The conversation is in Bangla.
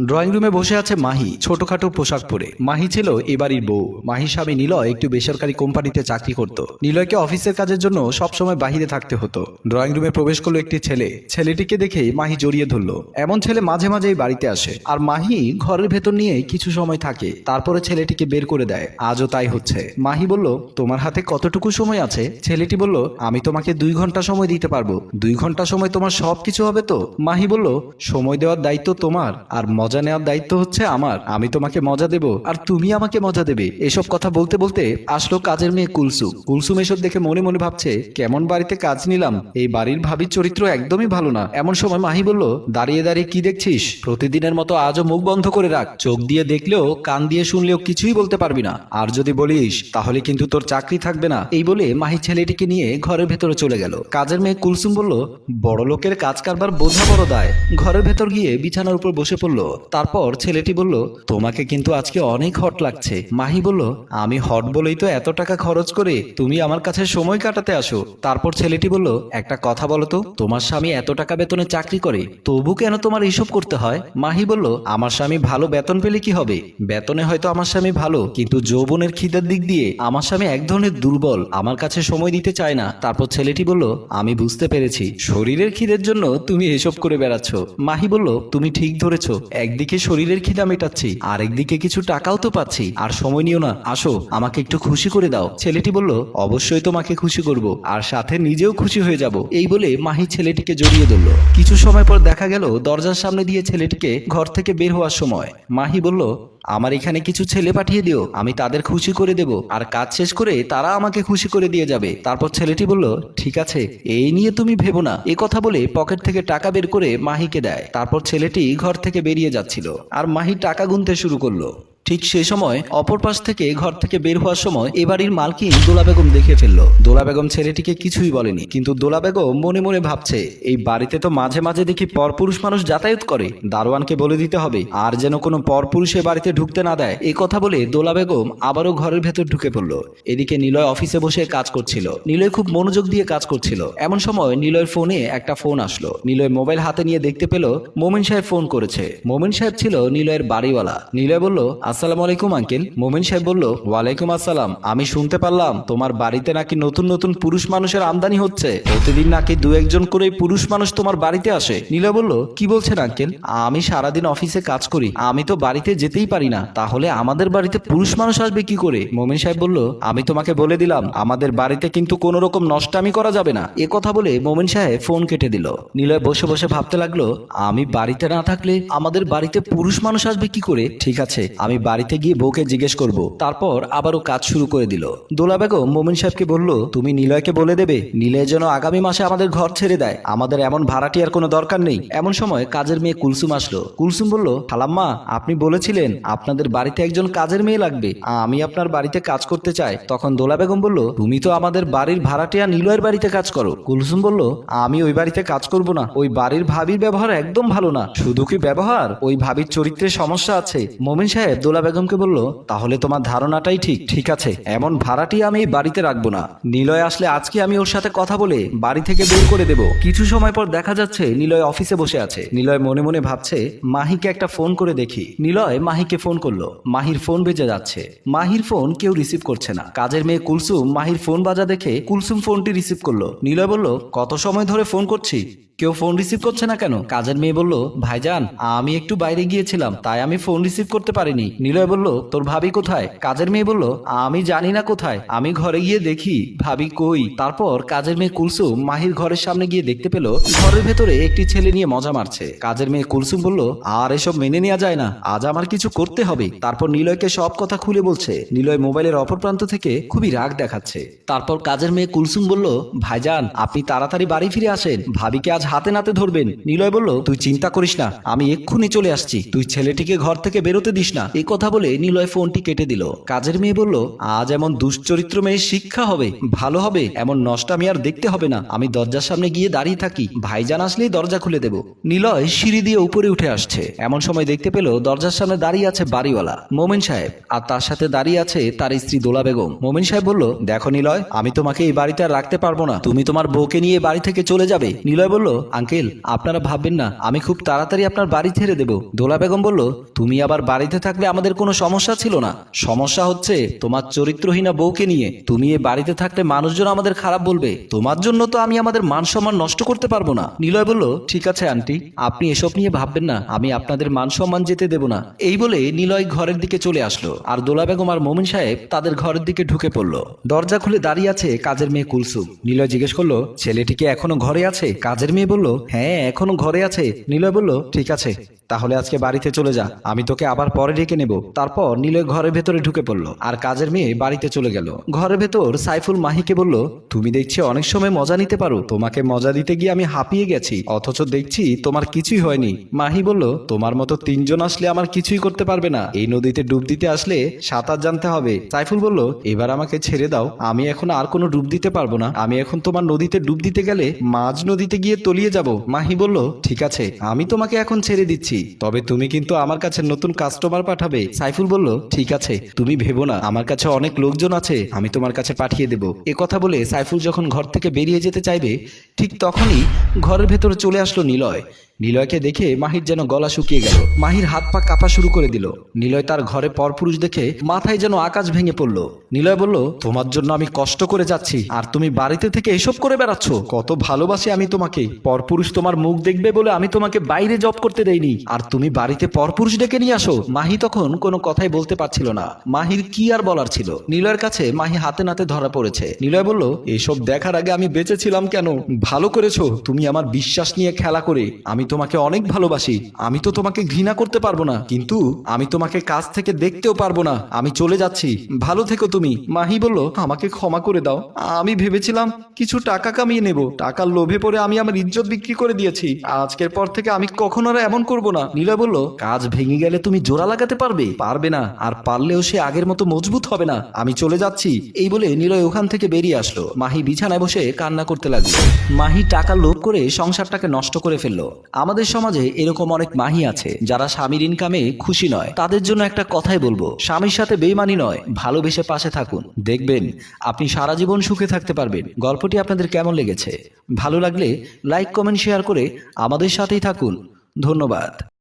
ড্রয়িং রুমে বসে আছে মাহি, ছোটখাটো পোশাক পরে। মাহি ছিল এবাড়ির বউ। মাহি স্বামী নিলয় একটু বেসরকারি কোম্পানিতে চাকরি করত। নিলয়কে অফিসের কাজের জন্য সবসময় বাহিরে থাকতে হতো। ড্রয়িং রুমে প্রবেশ করল একটি ছেলে। ছেলেটিকে দেখে মাহি জড়িয়ে ধরলো। এমন ছেলে মাঝে মাঝেই বাড়িতে আসে। আর মাহি ঘরের ভেতর নিয়ে কিছু সময় থাকে। তারপরে ছেলেটিকে বের করে দেয়। আজও তাই হচ্ছে। মাহি বলল, তোমার হাতে কতটুকু সময় আছে? ছেলেটি বলল, আমি তোমাকে দুই ঘণ্টা সময় দিতে পারব। দুই ঘণ্টা সময় তোমার সব কিছু হবে তো? মাহি বলল, সময় দেওয়ার দায়িত্ব তোমার। আর মজা নেওয়ার দায়িত্ব হচ্ছে আমার। আমি তোমাকে মজা দেব আর তুমি আমাকে মজা দেবে। এসব কথা বলতে বলতে আসলো কাজের মেয়ে কুলসুম। কুলসুম এসব দেখে মনে মনে ভাবছে, কেমন বাড়িতে কাজ নিলাম? এই বাড়ির ভাবির চরিত্র একদমই ভালো না। এমন সময় মাহি বলল, দাঁড়িয়ে দাঁড়িয়ে কি দেখছিস? প্রতিদিনের মতো আজও মুখ বন্ধ করে রাখ। চোখ দিয়ে দেখলেও, কান দিয়ে শুনলেও কিছুই বলতে পারবি না। আর যদি বলিস, তাহলে কিন্তু তোর চাকরি থাকবে না। এই বলে মাহি ছেলেটিকে নিয়ে ঘরের ভেতরে চলে গেল। কাজের মেয়ে কুলসুম বলল বড় লোকের কাজ কারবার বোঝা বড় দায়। ঘরের ভেতর গিয়ে বিছানার উপর বসে পড়ল। তারপর ছেলেটি বলল, তোমাকে কিন্তু আজকে অনেক হট লাগছে। মাহি বলল, আমি হট বলেই তো এত টাকা খরচ করে তুমি আমার কাছে সময় কাটাতে আসো। তারপর ছেলেটি বলল, একটা কথা বলো তো, তোমার স্বামী এত টাকা বেতনে চাকরি করে, তবু কেন তোমার এইসব করতে হয়? মাহি বলল, আমার স্বামী ভালো বেতন পেলে কি হবে? বেতনে হয়তো আমার স্বামী ভালো, কিন্তু যৌবনের খিদের দিক দিয়ে আমার স্বামী এক ধরনের দুর্বল, আমার কাছে সময় দিতে চায় না। তারপর ছেলেটি বলল, আমি বুঝতে পেরেছি, শরীরের খিদের জন্য তুমি এসব করে বেড়াচ্ছ। মাহি বলল, তুমি ঠিক ধরেছ একদিকে শরীরের খিদা মেটাচ্ছি আর একদিকে কিছু টাকাও তো পাচ্ছি, আর সময় নিও না। আসো, আমাকে একটু খুশি করে দাও। ছেলেটি বলল, অবশ্যই তোমাকে খুশি করব, আর সাথে নিজেও খুশি হয়ে যাব। এই বলে মাহি ছেলেটিকে জড়িয়ে ধরল। কিছু সময় পর দেখা গেল, দরজার সামনে দিয়ে ছেলেটিকে ঘর থেকে বের হওয়ার সময়। মাহি বলল আমার এখানে কিছু ছেলে পাঠিয়ে দিও, আমি তাদের খুশি করে দেব। আর কাজ শেষ করে তারা আমাকে খুশি করে দিয়ে যাবে। তারপর ছেলেটি বলল, ঠিক আছে, এই নিয়ে তুমি ভেবো না। এ কথা বলে পকেট থেকে টাকা বের করে মাহিকে দেয়। তারপর ছেলেটি ঘর থেকে বেরিয়ে যাচ্ছিল। আর মাহি টাকা গুনতে শুরু করল। ঠিক সেই সময় অপর পাশ থেকে ঘর থেকে বের হওয়ার সময় এ বাড়ির মালকিন দোলা বেগম দেখে ফেলল। দোলা বেগম ছেলেটিকে কিছুই বলেনি, কিন্তু দোলা বেগম মনে মনে ভাবছে, এই বাড়িতে তো মাঝে মাঝে দেখি পরপুরুষ মানুষ যাতায়াত করে। দারোয়ানকে বলে দিতে হবে, আর যেন কোনো পরপুরুষ এ বাড়িতে ঢুকতে না দেয়। এই কথা বলে দোলা বেগম আবারও ঘরের ভেতর ঢুকে পড়ল। এদিকে নিলয় অফিসে বসে কাজ করছিল। নিলয় খুব মনোযোগ দিয়ে কাজ করছিল। এমন সময় নিলয়ের ফোনে একটা ফোন আসলো। নিলয় মোবাইল হাতে নিয়ে দেখতে পেল, মোমিন সাহেব ফোন করেছে। মোমিন সাহেব ছিল নিলয়ের বাড়িওয়ালা। নিলয় বলল আসসালামু আলাইকুম, আঙ্কেল। মোমিন সাহেব বলল, ওয়ালাইকুম আসসালাম। আমি শুনতে পারলাম, তোমার বাড়িতে নাকি নতুন নতুন পুরুষ মানুষের আমদানি হচ্ছে। প্রতিদিন নাকি দু একজন করে পুরুষ মানুষ তোমার বাড়িতে আসে? নিলয় বলল, কি বলছেন, আঙ্কেল? আমি সারাদিন অফিসে কাজ করি। আমি তো বাড়িতে যেতেই পারি না। তাহলে আমাদের বাড়িতে পুরুষ মানুষ আসবে কি করে? মোমিন সাহেব বলল, আমি তোমাকে বলে দিলাম, আমাদের বাড়িতে কিন্তু কোনো রকম নষ্টামি করা যাবে না। এ কথা বলে মোমিন সাহেব ফোন কেটে দিল। নিলয় বসে বসে ভাবতে লাগল, আমি বাড়িতে না থাকলে আমাদের বাড়িতে পুরুষ মানুষ আসবে কি করে? ঠিক আছে, আমি বাড়িতে গিয়ে বউকে জিজ্ঞেস করব। তারপর আবারও কাজ শুরু করে দিল। দোলা বেগম মোমিন সাহেবকে বলল, তুমি নিলয়কে বলে দেবে, নিলয় যেন আগামী মাসে আমাদের ঘর ছেড়ে দেয়। আমাদের এমন ভাড়াটি আর কোনো দরকার নেই। এমন সময় কাজের মেয়ে কুলসুম আসলো। কুলসুম বলল, খালাম্মা, আপনি বলেছিলেন আপনাদের বাড়িতে একজন কাজের মেয়ে লাগবে। আমি আপনার বাড়িতে কাজ করতে চাই। তখন দোলা বেগম বলল, তুমি তো আমাদের বাড়ির ভাড়াটিয়া নিলয়ের বাড়িতে কাজ করো। কুলসুম বলল, আমি ওই বাড়িতে কাজ করব না। ওই বাড়ির ভাবির ব্যবহার একদম ভালো না। শুধু কি ব্যবহার? ওই ভাবির চরিত্রে সমস্যা আছে। মোমিন সাহেব দোলা বেগমকে বলল, তাহলে তোমার ধারণাটাই ঠিক ঠিক আছে। এমন ভাড়াটি আমি বাড়িতে রাখব না। নিলয় আসলে আজকে আমি ওর সাথে কথা বলে বাড়ি থেকে বের করে দেব। কিছু সময় পর দেখা যাচ্ছে নিলয় অফিসে বসে আছে। নিলয় মনে মনে ভাবছে, মাহিকে একটা ফোন করে দেখি। নিলয় মাহিকে ফোন করল। মাহির ফোন বেজে যাচ্ছে। মাহির ফোন কেউ রিসিভ করছে না। কাজের মেয়ে কুলসুম মাহির ফোন বাজা দেখে কুলসুম ফোনটি রিসিভ করল। নিলয় বলল, কত সময় ধরে ফোন করছি? কেউ ফোন রিসিভ করছে না কেন? কাজের মেয়ে বলল ভাইজান আমি একটু বাইরে গিয়েছিলাম, তাই আমি ফোন রিসিভ করতে পারিনি। নিলয় বলল, তোর ভাবি কোথায়? কাজের মেয়ে বলল, আমি জানি না কোথায়, আমি ঘরে গিয়ে দেখি, ভাবি কই? তারপর কাজের মেয়ে কুলসুম মাহির ঘরের সামনে গিয়ে দেখতে পেল, ঘরের ভেতরে একটি ছেলে নিয়ে মজা মারছে। কাজের মেয়ে কুলসুম বলল, আর এসব মেনে নেওয়া যায় না, আজ আমার কিছু করতে হবে। তারপর নিলয়কে সব কথা খুলে বলছে। নিলয় মোবাইলের অপর প্রান্ত থেকে খুবই রাগ দেখাচ্ছে। তারপর কাজের মেয়ে কুলসুম বলল ভাইজান আপনি তাড়াতাড়ি বাড়ি ফিরে আসেন, ভাবিকে আজ হাতে নাতে ধরবেন। নিলয় বলল, তুই চিন্তা করিস না, আমি এক্ষুনি চলে আসছি। তুই ছেলেটিকে ঘর থেকে বেরোতে দিস না। এই কথা বলে নিলয় ফোনটি কেটে দিল। কাজের মেয়ে বলল, আজ এমন দুশ্চরিত্র মেয়ে শিক্ষা হবে, ভালো হবে, এমন নষ্টামি আর দেখতে হবে না। আমি দরজার সামনে গিয়ে দাঁড়িয়ে থাকি, ভাইজান আসলেই দরজা খুলে দেব। নিলয় সিঁড়ি দিয়ে উপরে উঠে আসছে। এমন সময় দেখতে পেল, দরজার সামনে দাঁড়িয়ে আছে বাড়িওয়ালা, মোমেন সাহেব। আর তার সাথে দাঁড়িয়ে আছে তার স্ত্রী দোলা বেগম। মোমেন সাহেব বলল, দেখো নিলয়, আমি তোমাকে এই বাড়িতে আর রাখতে পারব না। তুমি তোমার বউকে নিয়ে বাড়ি থেকে চলে যাবে। নিলয় বলল আঙ্কেল, আপনারা ভাববেন না, আমি খুব তাড়াতাড়ি আপনার বাড়ি ছেড়ে দেব। দোলা বেগম বলল, তুমি আবার বাড়িতে থাকলে আমাদের কোনো সমস্যা ছিল না। সমস্যা হচ্ছে তোমার চরিত্রহীনা বউকে নিয়ে। তুমি এ বাড়িতে থাকলে মানুষজন আমাদের খারাপ বলবে। তোমার জন্য তো আমি আমাদের মান সম্মান নষ্ট করতে পারব না। নিলয় বলল, ঠিক আছে, আন্টি, আপনি এসব নিয়ে ভাববেন না, আমি আপনাদের মান সম্মান যেতে দেব না। এই বলে নিলয় ঘরের দিকে চলে আসলো, আর দোলা বেগম আর মোমিন সাহেব তাদের ঘরের দিকে ঢুকে পড়ল। দরজা খুলে দাঁড়িয়ে আছে কাজের মেয়ে কুলসুম। নিলয় জিজ্ঞেস করল ছেলেটিকে এখনও ঘরে আছে? কাজের মেয়ে বলল হ্যাঁ এখনও ঘরে আছে। নিলয় বলল, ঠিক আছে, তাহলে আজকে বাড়িতে চলে যা, আমি তোকে আবার পরে ডেকে নেব। তারপর নিলয় ঘরের ভেতরে ঢুকে পড়ল, আর কাজের মেয়ে বাড়িতে চলে গেল। ঘরের ভেতর সাইফুল মাহিকে বলল, তুমি দেখছি অনেক সময় মজা নিতে পারো, তোমাকে মজা দিতে গিয়ে আমি হাঁপিয়ে গেছি, অথচ দেখছি তোমার কিছুই হয়নি। মাহি বলল, তোমার মতো তিনজন আসলে আমার কিছুই করতে পারবে না, এই নদীতে ডুব দিতে আসলে সাঁতার জানতে হবে। সাইফুল বলল, এবার আমাকে ছেড়ে দাও, আমি এখন আর কোনো ডুব দিতে পারব না, আমি এখন তোমার নদীতে ডুব দিতে গেলে মাঝ নদীতে গিয়ে তলিয়ে যাব। মাহি বলল, ঠিক আছে, আমি তোমাকে এখন ছেড়ে দিচ্ছি। তবে তুমি কিন্তু আমার কাছে নতুন কাস্টমার পাঠাবে। সাইফুল বলল, ঠিক আছে, তুমি ভেবো না, আমার কাছে অনেক লোকজন আছে, আমি তোমার কাছে পাঠিয়ে দেব। এ কথা বলে সাইফুল যখন ঘর থেকে বেরিয়ে যেতে চাইবে, ঠিক তখনই ঘরের ভেতরে চলে আসলো নিলয়। নিলয়কে দেখে মাহির যেন গলা শুকিয়ে গেল। মাহির হাত পা কাঁপা শুরু করে দিল। নিলয় তার ঘরে পরপুরুষ দেখে মাথায় যেন আকাশ ভেঙে পড়ল। নিলয় বলল, তোমার জন্য আমি কষ্ট করে যাচ্ছি। আর তুমি বাড়িতে থেকে এসব করে বেড়াচ্ছ। কত ভালোবাসি আমি তোমাকে। পরপুরুষ তোমার মুখ দেখবে বলে আমি তোমাকে বাইরে জব করতে দেইনি। আর তুমি বাড়িতে পরপুরুষ ডেকে নিয়ে আসো মাহি তখন কোনো কথাই বলতে পারছিল না। মাহির কি আর বলার ছিল? নিলয়ের কাছে মাহি হাতে নাতে ধরা পড়েছে। নিলয় বলল, এসব দেখার আগে আমি বেঁচে ছিলাম কেন? ভালো করেছ। তুমি আমার বিশ্বাস নিয়ে খেলা করে। আমি তোমাকে অনেক ভালোবাসি। আমি তো তোমাকে ঘৃণা করতে পারব না। কিন্তু আমি তোমাকে কাছ থেকে দেখতেও পারব না। আমি চলে যাচ্ছি। ভালো থেকো তুমি। মাহি বলল, আমাকে ক্ষমা করে দাও। আমি ভেবেছিলাম কিছু টাকা কামিয়ে নেব। টাকার লোভে পড়ে আমি আমার ইজ্জত বিক্রি করে দিয়েছি। আজকের পর থেকে আমি কখনো আর এমন করব না। নীলা বলল, কাজ ভেঙে গেলে তুমি জোড়া লাগাতে পারবে। পারবে না। আর পারলেও সে আগের মতো মজবুত হবে না। আমি চলে যাচ্ছি। এই বলে নিলয় ওখান থেকে বেরিয়ে আসলো। মাহি বিছানায় বসে কান্না করতে লাগল। মাহি টাকা লোভ করে সংসারটাকে নষ্ট করে ফেলল। আমাদের সমাজে এরকম অনেক মাহি আছে, যারা স্বামীর ইনকামে খুশি নয়। তাদের জন্য একটা কথাই বলব, স্বামীর সাথে বেইমানি নয়, ভালোবেসে পাশে থাকুন। দেখবেন, আপনি সারা জীবন সুখে থাকতে পারবেন। গল্পটি আপনাদের কেমন লেগেছে? ভালো লাগলে লাইক কমেন্ট শেয়ার করে আমাদের সাথেই থাকুন। ধন্যবাদ।